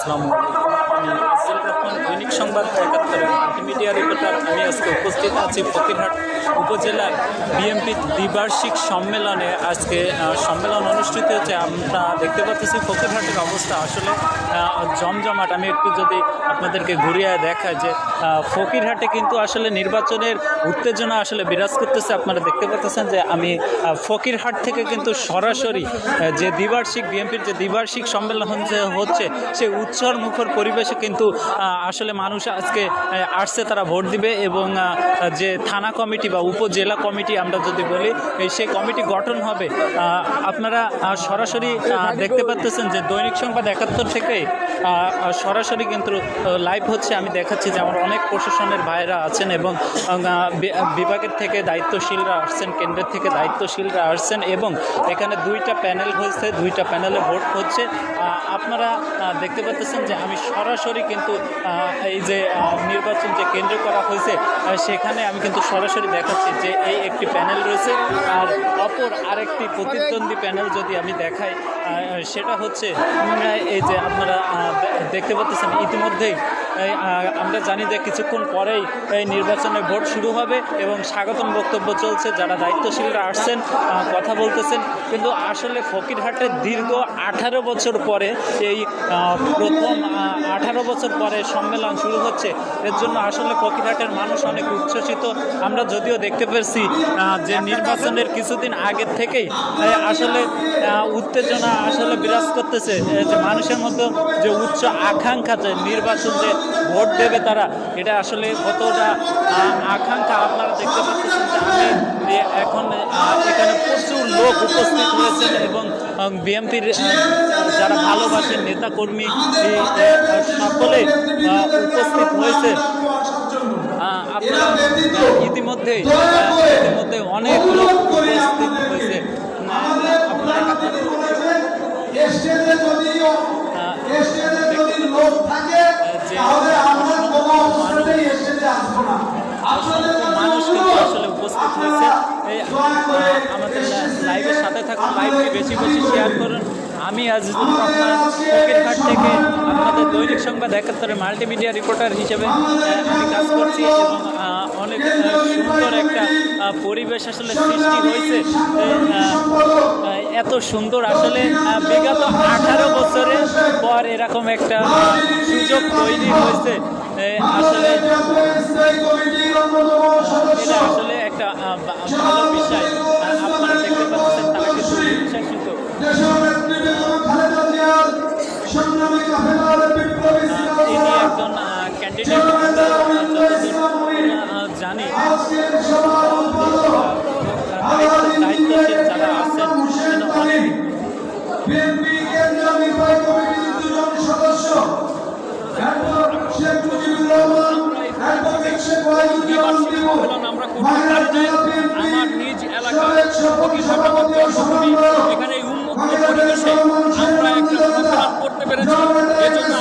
আসসালামু আলাইকুম। দৈনিক সংবাদ একাত্তরের মাল্টিমিডিয়া রিপোর্টার আমি আজকে উপস্থিত আছি ফকিরহাট উপজেলার বিএমপি দ্বিবার্ষিক সম্মেলনে। আজকে সম্মেলন অনুষ্ঠিত হচ্ছে আমরা দেখতে পাচ্ছি ফকিরহাটের অবস্থা আসলে জমজমাট। আমি একটু যদি আপনাদেরকে ঘুরিয়ে দেখাই যে ফকিরহাটে কিন্তু আসলে নির্বাচনের উত্তেজনা আসলে বিরাজ করতেছে। আপনারা দেখতে পাচ্ছেন যে আমি ফকিরহাট থেকে কিন্তু সরাসরি যে দ্বিবার্ষিক বিএমপির যে দ্বিবার্ষিক সম্মেলন যে হচ্ছে, সেই উৎসর মুখর পরিবেশে কিন্তু আসলে মানুষ আজকে আসছে, তারা ভোট দিবে এবং যে থানা কমিটি বা উপজেলা কমিটি আমরা যদি বলি সেই কমিটি গঠন হবে। আপনারা সরাসরি দেখতে পাচ্ছেন যে দৈনিক সংবাদ একাত্তর থেকে সরাসরি কিন্তু লাইভ হচ্ছে। আমি দেখাচ্ছি যে আমার অনেক প্রশাসনের ভাইরা আছেন এবং বিভাগের থেকে দায়িত্বশীলরা আসছেন, কেন্দ্রের থেকে দায়িত্বশীলরা আসছেন এবং এখানে দুইটা প্যানেল হয়েছে, দুইটা প্যানেলে ভোট হচ্ছে। আপনারা দেখতে পাচ্ছেন যে আমি সরাসরি কিন্তু এই যে নির্বাচন যে কেন্দ্র করা হয়েছে সেখানে আমি কিন্তু সরাসরি দেখাচ্ছি যে এই একটি প্যানেল রয়েছে, আর অপর আরেকটি প্রতিদ্বন্দ্বী প্যানেল যদি আমি দেখাই সেটা হচ্ছে এই যে আপনারা দেখতে পাচ্ছেন, ইতিমধ্যেই আমরা জানি যে কিছুক্ষণ পরেই এই নির্বাচনে ভোট শুরু হবে এবং স্বাগতম বক্তব্য চলছে। যারা দায়িত্বশীলরা আসছেন কথা বলতেছেন। কিন্তু আসলে ফকিরহাটের দীর্ঘ আঠারো বছর পরে এই প্রথম আঠারো বছর পরে সম্মেলন শুরু হচ্ছে। এর জন্য আসলে ফকিরহাটের মানুষ অনেক উচ্ছ্বসিত। আমরা যদিও দেখতে পেরেছি যে নির্বাচনের কিছুদিন আগের থেকেই আসলে উত্তেজনা আসলে বিরাজ করতেছে। যে মানুষের মধ্যে যে উচ্চ আকাঙ্ক্ষা যে নির্বাচন যে ভোট দেবে তারা। এটা আসলে কতটা আকাঙ্ক্ষা আপনারা দেখতে পাচ্ছেন যে আমি এখন এখানে প্রচুর লোক উপস্থিত হয়েছেন এবং বিএনপির যারা ভালোবাসেন নেতাকর্মী সকলে উপস্থিত হয়েছে। আপনারা আহ, ইতিমধ্যে অনেক লোক উপস্থিত হয়েছে। যদি লোক থাকে তাহলে আমরা কোনো অবস্থাতেই স্টেজে আসব না। আপনাদের মানুষ কিন্তু আসলে উপস্থিত হয়েছে আমাদের লাইভের সাথে থাকুন লাইভকে বেশি বেশি শেয়ার করুন। আমি আজিজুল রহমান ফকিরহাট থেকে আপনাদের দৈনিক সংবাদ একাত্তরের মাল্টিমিডিয়া রিপোর্টার হিসেবে আমি কাজ করছি এবং অনেক সুন্দর একটা পরিবেশ আসলে সৃষ্টি হয়েছে। এত সুন্দর আসলে বিগত আঠারো বছরে পর এরকম একটা সুযোগ তৈরি হয়েছে। আসলে এটা আসলে একটা ভালো বিষয়। আপনারা দেখতে পাচ্ছেন তারা কিন্তু দেশের নেত্রী বেগম জানি। যারা আছেন আমরা করতে পারি নাই। আমার নিজ আমার এখানে উন্মুক্ত পরিবেশে আমরা একটা করতে পেরেছি। এজন্য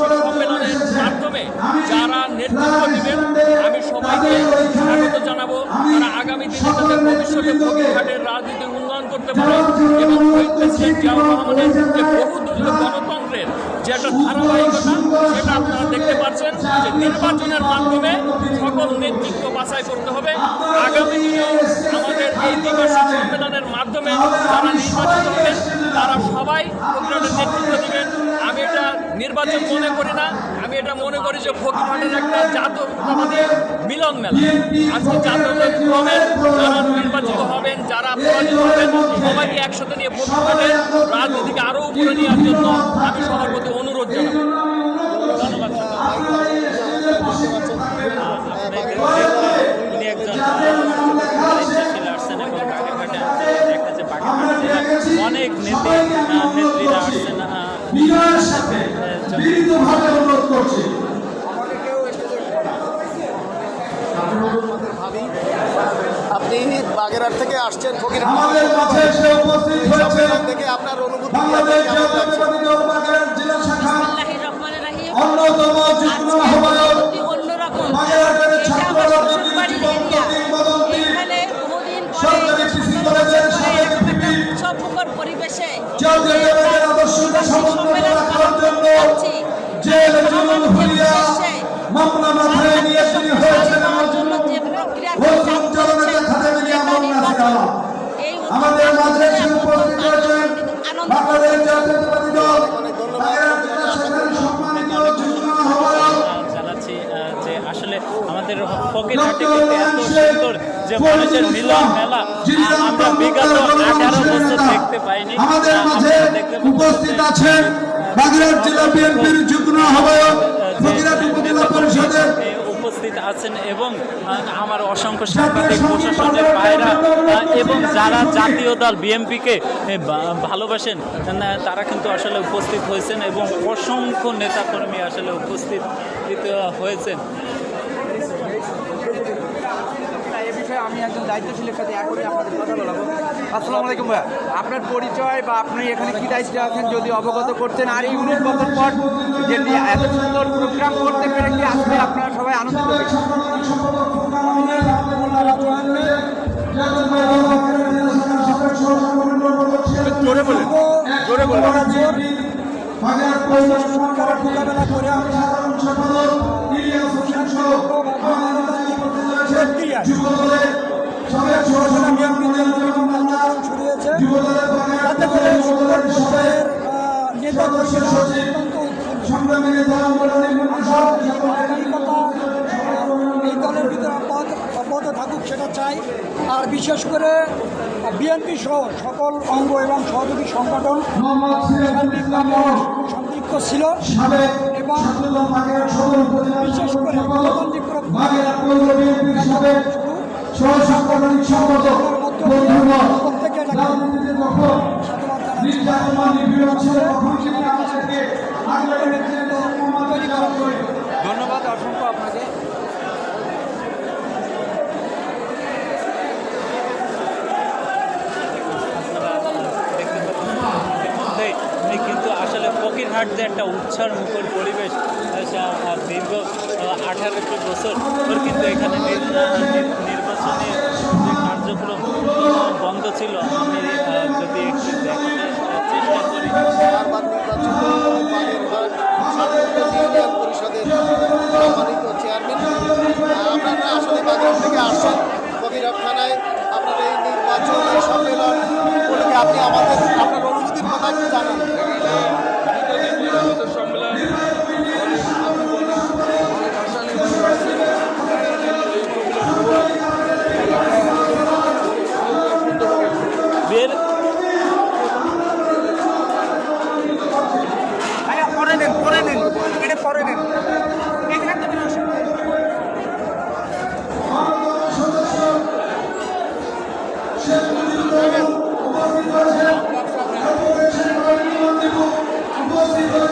সম্মেলনের মাধ্যমে যারা নেতৃত্ব দিবেন আমি সবাইকে স্বাগত জানাব। তারা আগামী দিনে তাদের ভবিষ্যতে ফকিরহাটের রাজনীতি উন্নয়ন করতে পারে এবং প্রেসিডেন্ট জিয়াউর রহমানের যে বহুদলীয় গণতন্ত্রের যে একটা ধারাবাহিকতা সেটা আপনারা দেখতে পাচ্ছেন। যে নির্বাচনের মাধ্যমে সকল নেতৃত্ব বাছাই করতে হবে। আগামী দিনেও আমাদের এই সম্মেলনের মাধ্যমে যারা নির্বাচিত হবেন তারা সবাই ফকিরহাটের নেতৃত্ব দিবেন। আমি এটা নির্বাচন মনে করি না। আমি এটা মনে করি যে ফকিরহাটের একটা জাতীয়তাবাদী মিলন মেলা। আজকে জাতীয়তাবাদী যারা নির্বাচিত হবেন, যারা পরাজিত হবেন, সবাইকে একসাথে নিয়ে ফকিরহাটের রাজনীতিকে আরও উপরে নেওয়ার জন্য আমি সবার প্রতি অনুরোধ আসছেন ফকিরহাট আমাদের কাছে এসে উপস্থিত হয়েছে থেকে আপনার অনুভূতি বাগেরহাট জেলা শাখা। অন্যতম যুগ্ম আহ্বায়ক বাগেরহাটের ছাত্র। কিংবদন্তি সরকারি কৃষি কলেজের সাবেক পরিবেশে জাতীয় দেবের আদর্শকে সমুন্নত রাখার জন্য যে জীবন ভুলিয়া মামলা মাথায় নিয়ে তিনি আমাদের মাঝে এসে উপস্থিত হয়েছেন বাংলাদেশ জাতীয়তাবাদী দল আসলে আমাদের কিন্তু এত সুন্দর যে মানুষের মিলন মেলা আমরা বিগত আঠারো বছর দেখতে পাইনি। আমাদের মাঝে উপস্থিত আছেন বাগেরহাট জেলা বিএনপির যুগ্ম আহ্বায়ক ফকিরহাট উপজেলা পরিষদের উপস্থিত আছেন এবং আমার অসংখ্য সাংবাদিক প্রশাসনের ভাইরা এবং যারা জাতীয় দল বিএমপিকে ভালোবাসেন তারা কিন্তু আসলে উপস্থিত হয়েছেন এবং অসংখ্য নেতাকর্মী আসলে উপস্থিত হয়েছেন। এ বিষয়ে আমি একজন দায়িত্বশীলের সাথে এখনই আপনাদের কথা বলাবো। আসসালামু আলাইকুম ভাইয়া। আপনার পরিচয় বা আপনি এখানে কি দায়িত্বে আছেন যদি অবগত করতেন আর এই উনিশ বছর পর যেটি এত সুন্দর প্রোগ্রাম করতে পেরে কি আজকে আপনারা সবাই আনন্দিত? হয়েছে জোরে বলেন জোরে বলেন। বাগেরহাট মোকাবেলা করে আমি সাধারণ সম্পাদক ইলিয়াস হোসেন সহ আমাদের দায়িত্ব করতে রয়েছেন যুবদলের সবাই সরাসরি ছড়িয়েছে যুবদলের নেতা পরিষদ সচিব সংগ্রামী নেতা মন্ডলী মহাসব এই দলের ভিতরে অব্যাহত অব্যাহত থাকুক সেটা চাই। আর বিশেষ করে বিএনপি সহ সকল অঙ্গ এবং সহযোগী সংগঠন সম্পৃক্ত ছিল। এবং বিশেষ করে বাগেরহাট ধন্যবাদ অসংখ্য আপনাকে। কিন্তু আসলে ফকিরহাট একটা উৎসার মুখর পরিবেশ দীর্ঘ আঠারোটি বছর কিন্তু এখানে নির্বাচনী যে কার্যক্রম বন্ধ ছিল আমি যদি একটু চেষ্টা করি। নির্বাচিত বাগেরহাট সাতক্ষীরা ইউনিয়ন পরিষদের আপনারা আসলে বাগেরহাট থেকে আসছেন থানায় আপনার এই নির্বাচন সম্মেলন। আপনি আমাদের আপনার অনুভূতির কথা কি জানান? উপস্থিত হয়েছেন আমাদের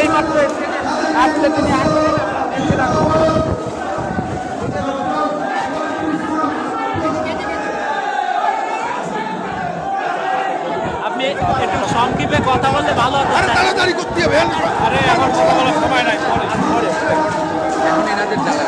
এই মাত্র আসলে তিনি আপনি একটু সংক্ষেপে কথা বললে ভালো হতো। তাড়াতাড়ি করতে হবে আরে এখন কথা বলার সময় নাই। এখন এনাদের জ্বালা।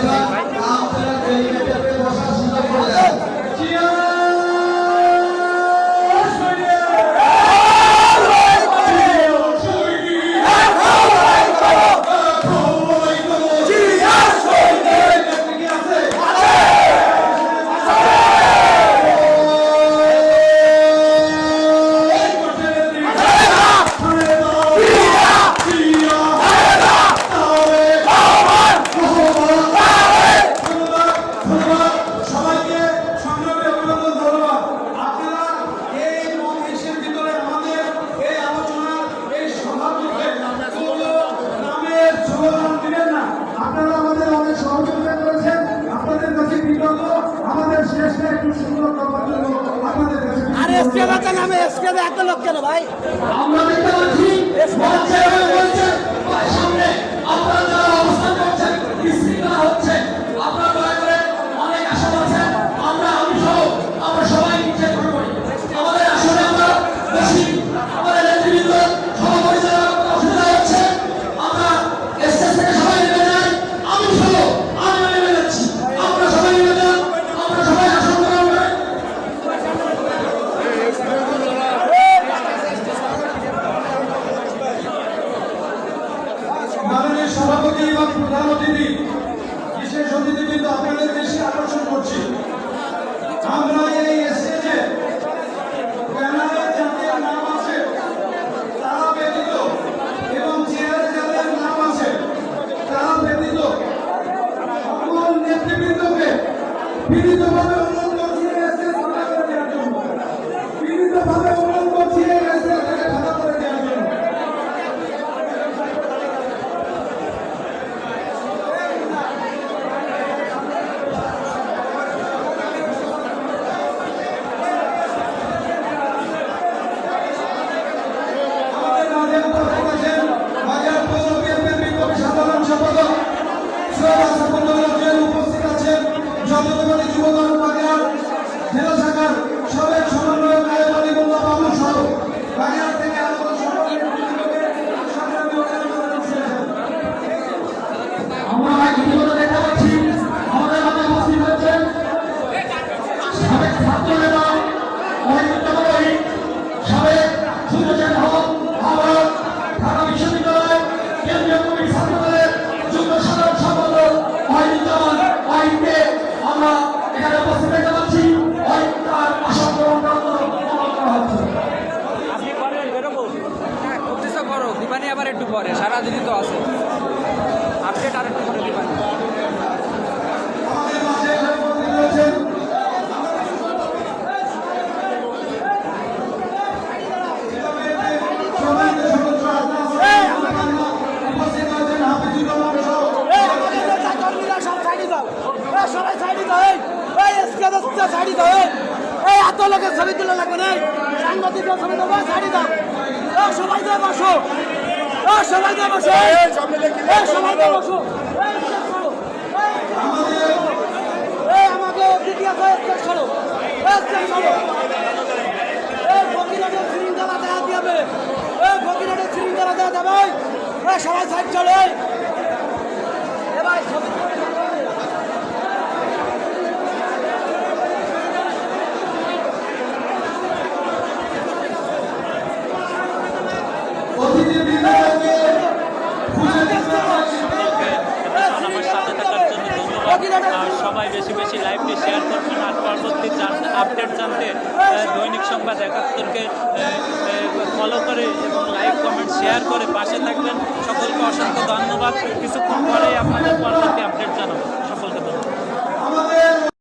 감사합니다. পরে সারাদিনই তো আছে আপডেট আর একটু করে দিবেন সবাই সাইডি দাও তুলে লাগবে না সাংবাদিকরা ছবি দেবো সাইডি দাও সবাই দাও সবাই না বসো। সবাই না বসো। আমাকে দ্বিতীয় কয়েকজন সরো কয়েকজন সরো ফকিরাটের সিলিন্ডার আদায় হাত দিয়ে এই ফকিরাটের সিলিন্ডার আদায় দেবাই সবাই সাইড চলে এবার সবাই বেশি বেশি লাইভটি শেয়ার করবেন আর পরবর্তী আপডেট জানতে দৈনিক সংবাদ একাত্তরকে ফলো করে এবং লাইভ কমেন্ট শেয়ার করে পাশে থাকবেন। সকলকে অসংখ্য ধন্যবাদ। কিছুক্ষণ পরেই আপনাদের পরবর্তী আপডেট জানাব।